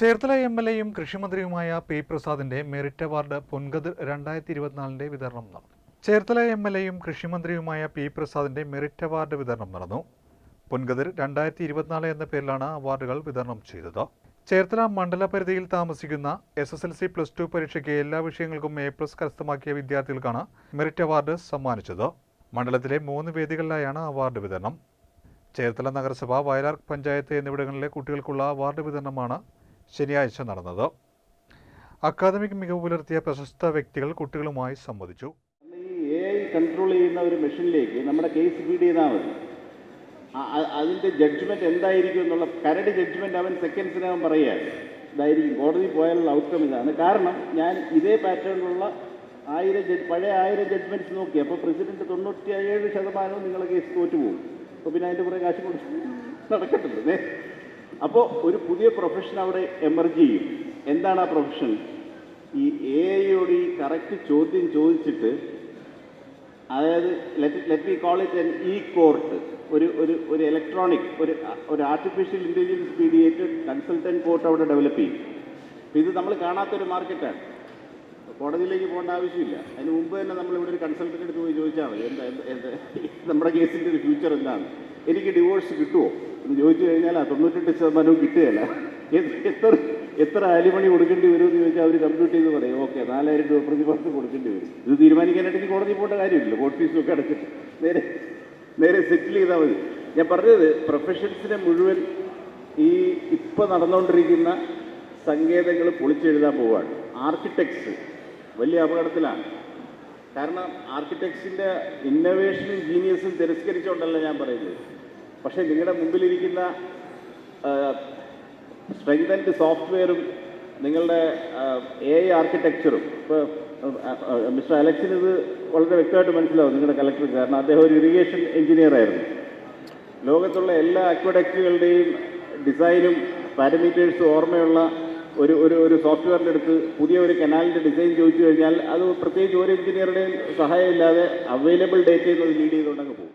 Cherthala M L എയും കൃഷിമന്ത്രിയുമായ P പ്രസാദിന്റെ മെറിറ്റ് അവാർഡ് പൊൻകതിർ രണ്ടായിരത്തി ഇരുപത്തിനാലിന്റെ വിതരണം നടന്നു. ചേർത്തല എം എൽ എയും കൃഷിമന്ത്രിയുമായ പി പ്രസാദിന്റെ മെറിറ്റ് അവാർഡ് വിതരണം നടന്നു. പൊൻകതിർ രണ്ടായിരത്തി ഇരുപത്തിനാല് എന്ന പേരിലാണ് അവാർഡുകൾ വിതരണം ചെയ്തത്. ചേർത്തല മണ്ഡല പരിധിയിൽ താമസിക്കുന്ന S S L C plus two പരീക്ഷയ്ക്ക് എല്ലാ വിഷയങ്ങൾക്കും എ പ്ലസ് കരസ്ഥമാക്കിയ വിദ്യാർത്ഥികൾക്കാണ് മെറിറ്റ് അവാർഡ് സമ്മാനിച്ചത്. മണ്ഡലത്തിലെ മൂന്ന് വേദികളിലായാണ് അവാർഡ് വിതരണം. ചേർത്തല നഗരസഭ വയലാർ പഞ്ചായത്ത് എന്നിവിടങ്ങളിലെ കുട്ടികൾക്കുള്ള അവാർഡ് വിതരണമാണ് ശനിയാഴ്ച നടന്നത്. അക്കാദമിക് മികവ് പുലർത്തിയ പ്രശസ്ത വ്യക്തികൾ കുട്ടികളുമായി സംവദിച്ചു. ഈ കൺട്രോൾ ചെയ്യുന്ന ഒരു മെഷീനിലേക്ക് നമ്മുടെ കേസ് ഫീഡ് ചെയ്താൽ മതി. അതിന്റെ ജഡ്ജ്മെന്റ് എന്തായിരിക്കും എന്നുള്ള കരട് ജഡ്ജ്മെന്റ് അവൻ സെക്കൻഡ്സിനകം പറയുകയാണ് ഇതായിരിക്കും. കോടതി പോയാലുള്ള ഔട്ട്കം ഇതാണ്. കാരണം ഞാൻ ഇതേ പാറ്റേണിലുള്ള ആയിരം ജഡ് പഴയ ആയിരം ജഡ്ജ്മെന്റ്സ് നോക്കി അപ്പോൾ പ്രസിഡന്റ് തൊണ്ണൂറ്റി ഏഴ് ശതമാനവും നിങ്ങളെ കേസ് തോറ്റുപോകും. അപ്പോൾ പിന്നെ അതിന്റെ കുറേ കാശ് കൊടുത്ത് നടക്കത്തില്ലേ? അപ്പോൾ ഒരു പുതിയ പ്രൊഫഷൻ അവിടെ എമർജ് ചെയ്യും. എന്താണ് ആ പ്രൊഫഷൻ ഈ എ ഐയോട് ഈ കറക്റ്റ് ചോദ്യം ചോദിച്ചിട്ട് അതായത് let me call it N E court ഒരു ഒരു ഒരു ഇലക്ട്രോണിക് ഒരു ഒരു artificial intelligence mediated consultant court അവിടെ ഡെവലപ്പ് ചെയ്യും. അപ്പോൾ ഇത് നമ്മൾ കാണാത്തൊരു മാർക്കറ്റാണ് കോടതിയിലേക്ക് പോകേണ്ട ആവശ്യമില്ല. അതിന് മുമ്പ് തന്നെ നമ്മൾ ഇവിടെ ഒരു കൺസൾട്ടന്റ് എടുത്ത് പോയി ചോദിച്ചാൽ മതി. എന്ത് എന്ത് നമ്മുടെ കേസിന്റെ ഒരു ഫ്യൂച്ചർ എന്താണ്? എനിക്ക് ഡിവോഴ്സ് കിട്ടുമോ എന്ന് ചോദിച്ചു കഴിഞ്ഞാൽ ആ തൊണ്ണൂറ്റെട്ട് ശതമാനവും കിട്ടുകയില്ല. എത്ര എത്ര അലിമണി കൊടുക്കേണ്ടി വരും എന്ന് ചോദിച്ചാൽ അവർ കമ്പ്യൂട്ട് ചെയ്ത് പറയും ഓക്കെ നാലായിരം രൂപ പ്രതിമാസം കൊടുക്കേണ്ടി വരും. ഇത് തീരുമാനിക്കാനായിട്ട് കോടതി പോകേണ്ട കാര്യമില്ല കോർട്ട് ഫീസൊക്കെ അടച്ചിട്ട് നേരെ നേരെ സെറ്റിൽ ചെയ്താൽ മതി. ഞാൻ പറഞ്ഞത് പ്രൊഫഷൻസിനെ മുഴുവൻ ഈ ഇപ്പം നടന്നുകൊണ്ടിരിക്കുന്ന സങ്കേതങ്ങൾ പൊളിച്ചെഴുതാൻ പോവാണ് ആർക്കിടെക്ട്സ് വലിയ അപകടത്തിലാണ്. കാരണം ആർക്കിടെക്ട്സിന്റെ ഇന്നോവേഷനും ജീനിയസും തിരസ്കരിച്ചുകൊണ്ടല്ല ഞാൻ പറയുന്നത്. പക്ഷേ നിങ്ങളുടെ മുമ്പിലിരിക്കുന്ന സ്ട്രെങ്തൻഡ് സോഫ്റ്റ്വെയറും നിങ്ങളുടെ എ ഐ ആർക്കിടെക്ചറും ഇപ്പോൾ മിസ്റ്റർ അലക്സിന് ഇത് വളരെ വ്യക്തമായിട്ട് മനസ്സിലാവും നിങ്ങളുടെ കളക്ടർ കാരണം അദ്ദേഹം ഒരു ഇറിഗേഷൻ എഞ്ചിനീയർ ആയിരുന്നു. ലോകത്തുള്ള എല്ലാ അക്വഡക്റ്റുകളുടെയും ഡിസൈനും പാരമീറ്റേഴ്സും ഓർമ്മയുള്ള ഒരു ഒരു ഒരു സോഫ്റ്റ്വെയറിന്റെ അടുത്ത് പുതിയ ഒരു കനാലിന്റെ ഡിസൈൻ ചോദിച്ചു കഴിഞ്ഞാൽ അത് പ്രത്യേകിച്ച് ഒരു എഞ്ചിനീയറുടെയും സഹായമില്ലാതെ അവൈലബിൾ ഡേറ്റയിൽ നിന്ന് ലീഡ് ചെയ്തുകൊണ്ടങ്ങ് പോകും.